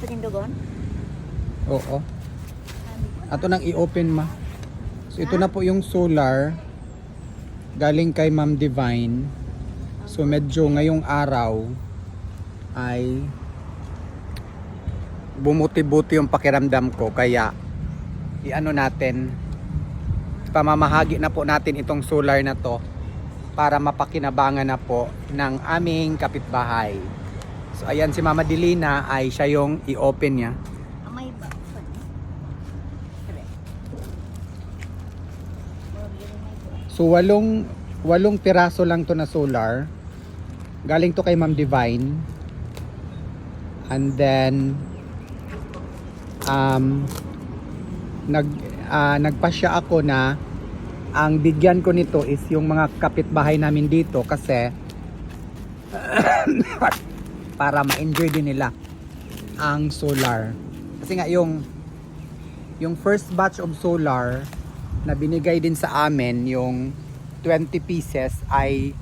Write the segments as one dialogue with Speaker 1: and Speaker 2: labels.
Speaker 1: panindogon?
Speaker 2: Oo. Ato nang i-open ma. So ito na po yung solar galing kay Ma'am Divine. So medyo ngayong araw ay bumuti-buti yung pakiramdam ko kaya i-ano natin pamamahagi na po natin itong solar na to para mapakinabangan na po ng aming kapitbahay. So ayan si Mama Dilina ay siya yung i-open niya.
Speaker 1: Ba? Kare.
Speaker 2: So walong walong piraso lang to na solar. Galing to kay Ma'am Divine. And then um nag ah, nagpasya ako na ang bigyan ko nito is yung mga kapitbahay namin dito kasi para ma-enjoy din nila ang solar. Kasi nga yung yung first batch of solar na binigay din sa amin yung 20 pieces ay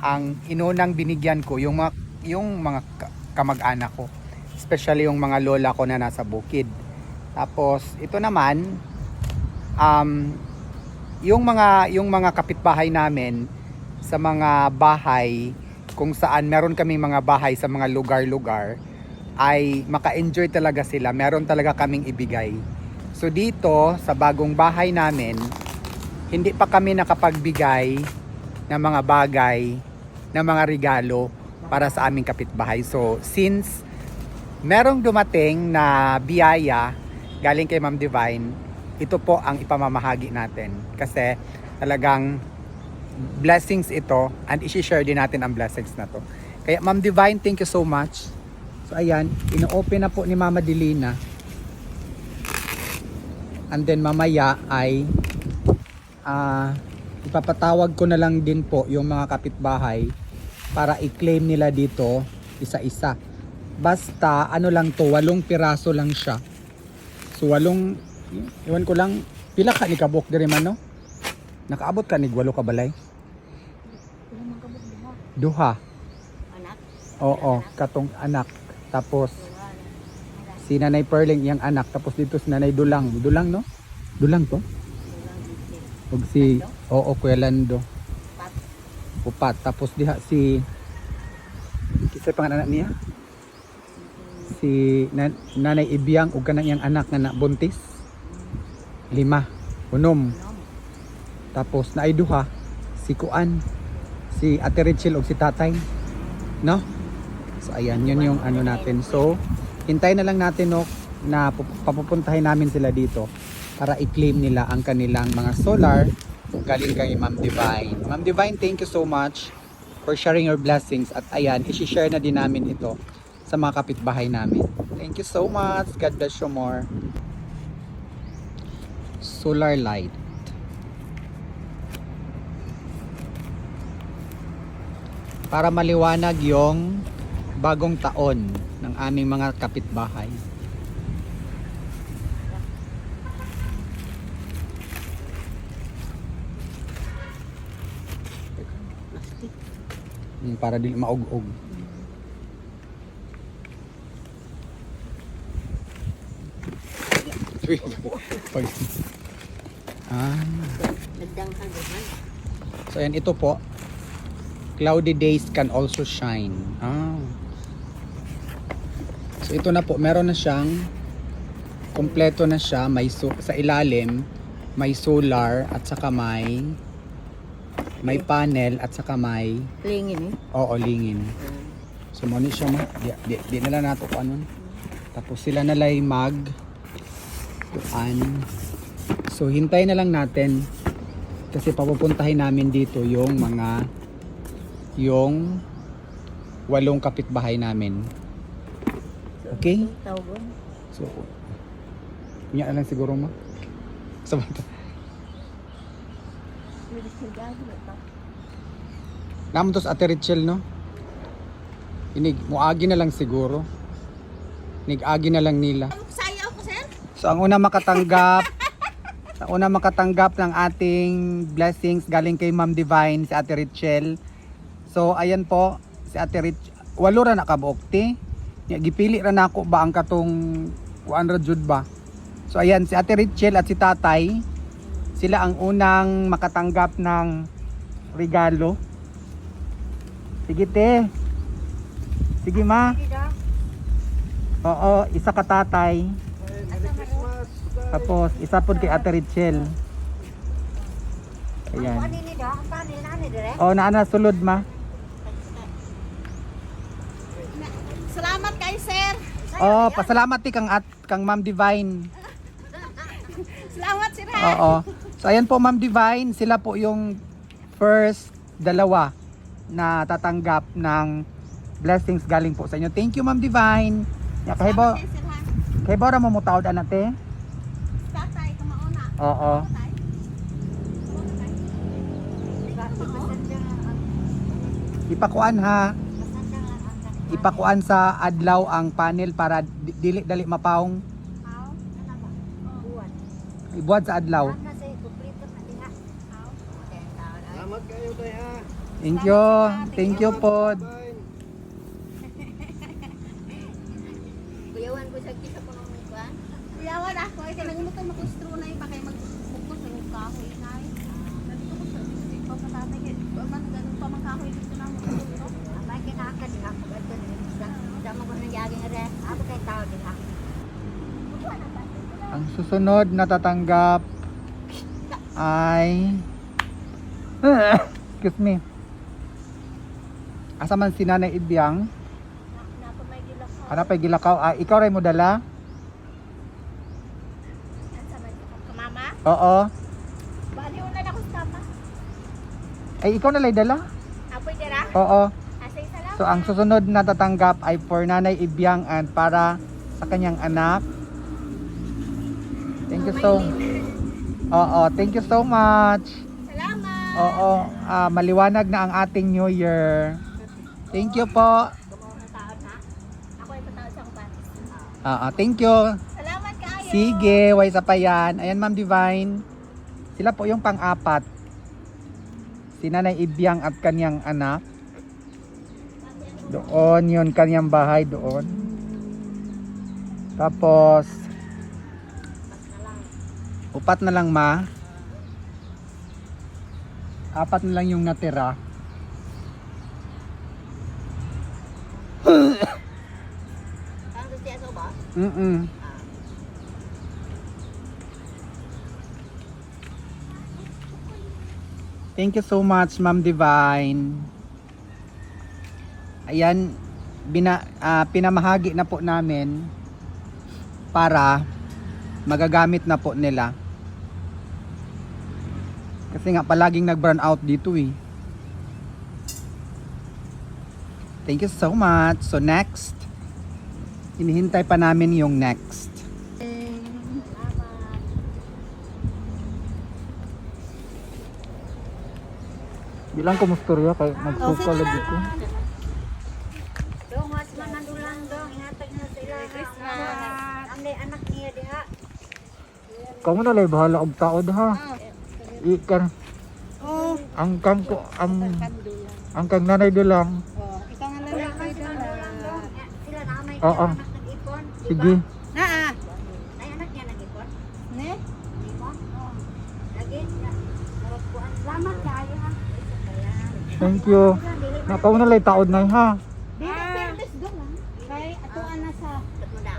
Speaker 2: ang inunang binigyan ko yung mga yung mga ka- kamag-anak ko especially yung mga lola ko na nasa bukid tapos ito naman um yung mga yung mga kapitbahay namin sa mga bahay kung saan meron kaming mga bahay sa mga lugar-lugar ay maka-enjoy talaga sila meron talaga kaming ibigay So dito sa bagong bahay namin, hindi pa kami nakapagbigay ng mga bagay, ng mga regalo para sa aming kapitbahay. So since merong dumating na biyaya galing kay Ma'am Divine, ito po ang ipamamahagi natin. Kasi talagang blessings ito and isi-share din natin ang blessings na to. Kaya Ma'am Divine, thank you so much. So ayan, ino-open na po ni Mama Dilina And then mamaya ay ah ipapatawag ko na lang din po yung mga kapitbahay para i-claim nila dito isa-isa. Basta ano lang to, walong piraso lang siya. So walong iwan ko lang pila ka ni kabok diri man no? Nakaabot ka ni walo ka balay?
Speaker 1: Wala man kabuk diha.
Speaker 2: Duha.
Speaker 1: Anak.
Speaker 2: Oo, katong anak. Tapos si Nanay Perling yung anak tapos dito si Nanay Dulang. Dulang no? Dulang to? Ug si Oo, Kuya Lando.
Speaker 1: Pat.
Speaker 2: Upat. Tapos diha si Kisay pang anak niya? Si nan, Nanay Ibiyang ug kanang iyang anak nga na buntis. Lima. Unom.
Speaker 1: No.
Speaker 2: Tapos naay duha si Kuan, si Ate Rachel ug si Tatay. No? So ayan, yun yung ano natin. So, hintay na lang natin no na pup- papupuntahin namin sila dito para i-claim nila ang kanilang mga solar galing kay Ma'am Divine. Ma'am Divine, thank you so much for sharing your blessings at ayan, isi-share na din namin ito sa mga kapitbahay namin. Thank you so much. God bless you more. Solar light. Para maliwanag yung bagong taon ng aming mga kapitbahay.
Speaker 1: Plastic.
Speaker 2: Mm, Para di maug-ug. Uy, pag- ah. So yan ito po. Cloudy days can also shine. Ah. So ito na po, meron na siyang kompleto na siya, may so, sa ilalim may solar at saka may may panel at saka may
Speaker 1: Lingin eh.
Speaker 2: oo lingin. So mo ni siya ma. Di, di, di nila nato kung ano. Tapos sila nalay mag kuan. So hintay na lang natin kasi papupuntahin namin dito yung mga yung walong kapitbahay namin. Okay? So Nya na lang siguro ma. Sa bata. Naman to sa Ate Richel, no? Inig, muagi na lang siguro. Nigagi na lang nila.
Speaker 1: Sayaw ko sir.
Speaker 2: So ang una makatanggap ang una makatanggap ng ating blessings galing kay Ma'am Divine si Ate Richel. So ayan po si Ate Rich walo ra nakabuok ti. Nya gipili ra nako ba ang katong 100 jud ba. So ayan si Ate Richel at si Tatay sila ang unang makatanggap ng regalo. Sige te. Sige ma. Oo, isa ka tatay. Tapos isa po kay Ate Richel. Ayan. Oh, naana sulod ma.
Speaker 1: Salamat kay sir.
Speaker 2: Oh, pasalamat ti kang at kang Ma'am Divine.
Speaker 1: Salamat sir.
Speaker 2: Oo. So ayan po Ma'am Divine, sila po yung first dalawa na tatanggap ng blessings galing po sa inyo. Thank you Ma'am Divine. Ya kay bo,
Speaker 1: kay
Speaker 2: bo ra mo mutawad anate.
Speaker 1: Tatay, kumauna.
Speaker 2: Oo.
Speaker 1: Tatay.
Speaker 2: Ipakuan ha. Ipakuan sa adlaw ang panel para di- dili dali mapaong ibuhat sa adlaw. Thank you. Thank you po.
Speaker 1: Kuyawan ko siya kisa ko nung kuan. Kuyawan ako ay kanang mo kay makustro na pa kay magbukos ng kahoy na ay. Nandito ko sa dito pa tatay kay man ganun pa man kahoy dito na mo kustro.
Speaker 3: Abay kinaka din ako gato din. Sama ko ng jaging re. Ako kay tao din ako.
Speaker 2: Ang susunod na tatanggap ay Excuse me. Asa man si Nanay Ibyang?
Speaker 1: Napa may gilak ko.
Speaker 2: Ano pa gilakaw? Ah, ikaw ray mo dala?
Speaker 1: Mama.
Speaker 2: Oo.
Speaker 1: Bali una na ko sa tama.
Speaker 2: Ay ikaw na lay dala?
Speaker 1: Apoy dira.
Speaker 2: Oo. So ang susunod na tatanggap ay for Nanay Ibyang and para sa kanyang anak. Thank you so Oo, thank you so much.
Speaker 1: Salamat.
Speaker 2: Oo, ah, maliwanag na ang ating New Year. Thank you po.
Speaker 1: Ako ay pataon sa kuban.
Speaker 2: Oo, thank you.
Speaker 1: Salamat kaayo.
Speaker 2: Sige, way sa pa yan. Ayan, Ma'am Divine. Sila po yung pang-apat. Si Nanay Ibyang at kanyang anak. Doon yun, kanyang bahay doon. Tapos, upat na lang ma. Apat na lang yung natira.
Speaker 1: Ba?
Speaker 2: Mm-mm. Thank you so much, Ma'am Divine. Ayan, bina, ah, pinamahagi na po namin para magagamit na po nila. Kasi nga palaging nag-burn out dito eh. Thank you so much. So next, Hinihintay pa namin yung next. Bilang kumusturya kay magsuka lagi ko.
Speaker 3: May anak niya diha.
Speaker 2: Kamu na lay bahala og taod ha. Ikan
Speaker 1: Oh,
Speaker 2: ang kang ko ang ang kang nanay dulang.
Speaker 1: oh, ikaw nga lang
Speaker 3: Wala
Speaker 1: kay
Speaker 3: dong. Sila na may
Speaker 2: Oo.
Speaker 3: anak nag-ipon.
Speaker 2: Sige.
Speaker 1: Naa.
Speaker 3: Ay anak niya nag-ipon.
Speaker 1: Ne?
Speaker 3: Lagi. Salamat kayo ha.
Speaker 2: Thank you. Na kamu na lay taod na ha.
Speaker 1: Dili fairness do man. Kay atuan na sa
Speaker 3: Tatmunda.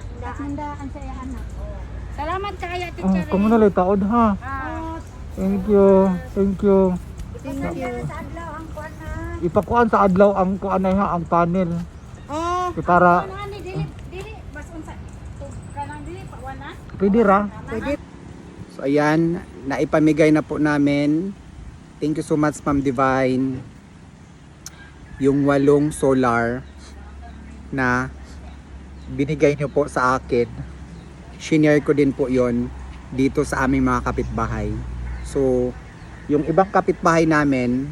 Speaker 1: Salamat
Speaker 2: Oh,
Speaker 1: teacher.
Speaker 2: kamu na lay taod ha.
Speaker 1: Ah,
Speaker 2: Thank you. Thank you.
Speaker 3: Thank you. Sa adlaw ang kuhan ha.
Speaker 2: Ipakuan sa adlaw ang kuanay ha ang panel.
Speaker 1: oh.
Speaker 2: Kay para
Speaker 1: Ano ni dili dili bas unsa kanang dili pa wana?
Speaker 2: pwede ra. So ayan, naipamigay na po namin. Thank you so much Ma'am Divine. Yung walong solar na binigay niyo po sa akin. Shinare ko din po yon dito sa aming mga kapitbahay. So, yung ibang kapitbahay namin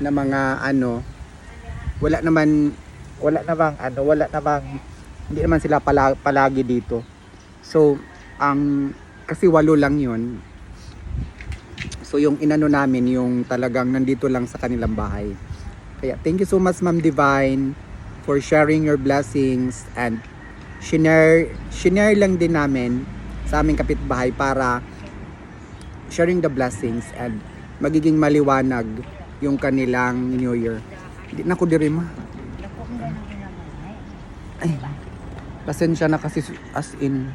Speaker 2: na mga ano, wala naman wala namang ano, wala namang hindi naman sila pala, palagi dito. So, ang kasi walo lang 'yon. So yung inano namin yung talagang nandito lang sa kanilang bahay. Kaya thank you so much Ma'am Divine for sharing your blessings and shinare, shinare lang din namin sa aming kapitbahay para sharing the blessings and magiging maliwanag yung kanilang New Year. Hindi na ko diri ma.
Speaker 3: Ay,
Speaker 2: Pasensya na kasi as in